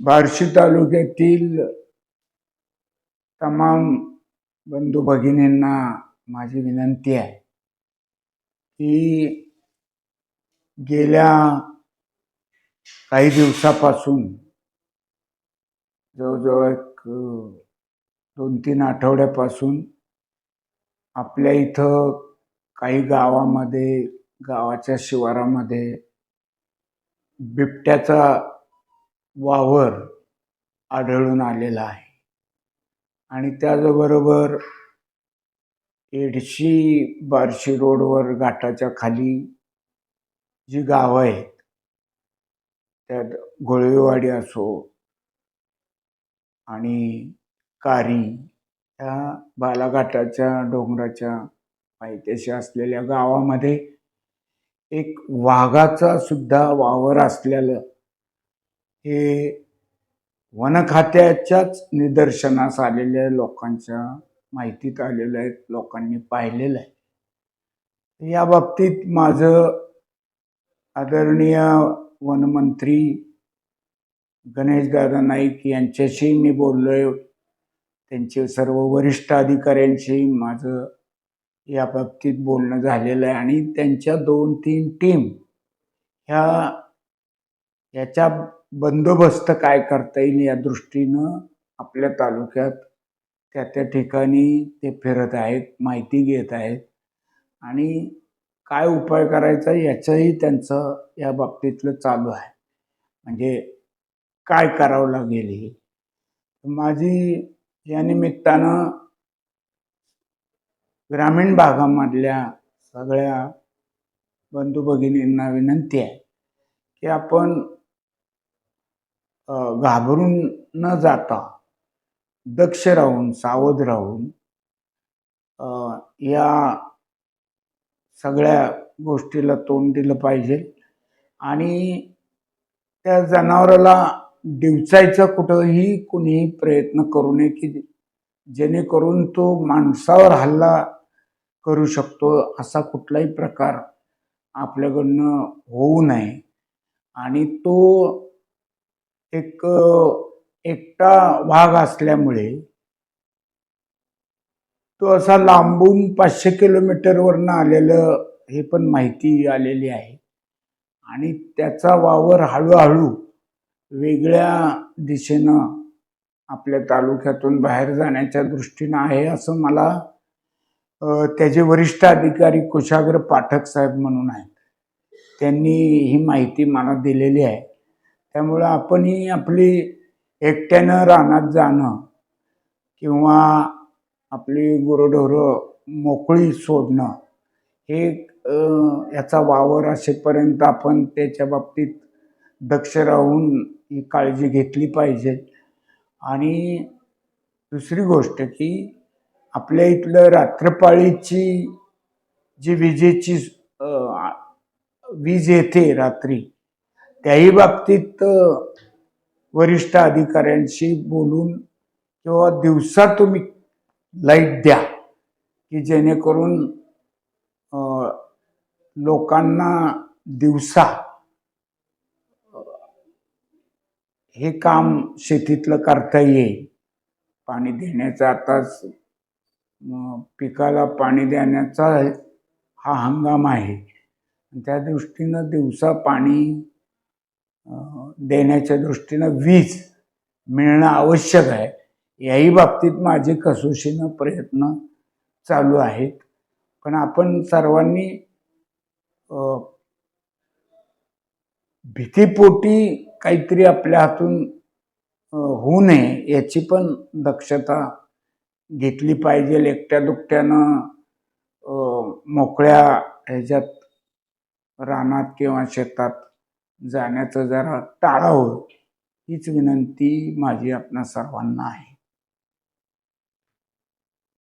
बार्शी तालुक्यातील तमाम बंधू भगिनींना माझी विनंती आहे की गेल्या काही दिवसापासून जवळजवळ एक दोन तीन आठवड्यापासून आपल्या इथं काही गावामध्ये गावाच्या शिवारामध्ये बिबट्याचा वावर आढळून आलेला आहे. आणि त्याचबरोबर एडशी बार्शी रोडवर घाटाच्या खाली जी गावं आहेत त्यात गोळवेवाडी असो आणि कारी ह्या बालाघाटाच्या डोंगराच्या पायथ्याशी असलेल्या गावामध्ये एक वाघाचा सुद्धा वावर असलेलं हे वन खात्याच्याच निदर्शनास आलेल्या लोकांच्या माहितीत आलेलं आहे लोकांनी पाहिलेलं आहे. या बाबतीत माझं आदरणीय वनमंत्री गणेशदादा नाईक यांच्याशी मी बोललो आहे त्यांचे सर्व वरिष्ठ अधिकाऱ्यांशी माझं या बाबतीत बोलणं झालेलं आहे आणि त्यांच्या दोन तीन टीम ह्या याच्या बंदोबस्त काय करता येईल या दृष्टीनं आपल्या तालुक्यात त्या त्या ठिकाणी ते फिरत आहेत माहिती घेत आहेत. आणि काय उपाय करायचा याचंही त्यांचं या बाबतीतलं चालू आहे. म्हणजे काय करावं लागेल हे? माझी या निमित्तानं ग्रामीण भागामधल्या सगळ्या बंधू भगिनींना विनंती आहे की आपण घाबरून न जाता दक्ष राहून सावध राहून या सगळ्या गोष्टीला तोंड दिलं पाहिजे आणि त्या जनावराला डिवचायचा कुठंही कुणीही प्रयत्न करू नये की जेणेकरून तो माणसावर हल्ला करू शकतो असा कुठलाही प्रकार आपल्याकडनं होऊ नये. आणि तो एक एकटा वाघ असल्यामुळे तो असा लांबून पाचशे किलोमीटरवरनं आलेलं हे पण माहिती आलेली आहे. आणि त्याचा वावर हळूहळू वेगळ्या दिशेनं आपल्या तालुक्यातून बाहेर जाण्याच्या दृष्टीनं आहे असं मला त्याचे वरिष्ठ अधिकारी कुशाग्र पाठक साहेब म्हणून आहेत. त्यांनी ही माहिती मला दिलेली आहे. त्यामुळं आपणही आपली एकट्यानं रानात जाणं किंवा आपली गुरंढोरं मोकळी सोडणं हे याचा वावर असेपर्यंत आपण त्याच्या बाबतीत दक्ष राहून ही काळजी घेतली पाहिजे. आणि दुसरी गोष्ट की आपल्या इथलं रात्रपाळीची जी विजेची वीज येते रात्री त्याही बाबतीत वरिष्ठ अधिकाऱ्यांशी बोलून किंवा दिवसा तुम्ही लाइट द्या की जेणेकरून लोकांना दिवसा हे काम शेतीतलं करता येईल. पाणी देण्याचा आताच पिकाला पाणी देण्याचा हा हंगाम आहे. त्या दृष्टीनं दिवसा पाणी देण्याच्या दृष्टीनं वीज मिळणं आवश्यक आहे. याही बाबतीत माझे कसोशीनं प्रयत्न चालू आहेत. पण आपण सर्वांनी भीतीपोटी काहीतरी आपल्या हातून होऊ नये याची पण दक्षता घेतली पाहिजे. एकट्या दुकट्यानं मोकळ्या ह्याच्यात रानात किंवा शेतात जाण्याचं जरा टाळावं. हीच विनंती माझी आपणा सर्वांना आहे.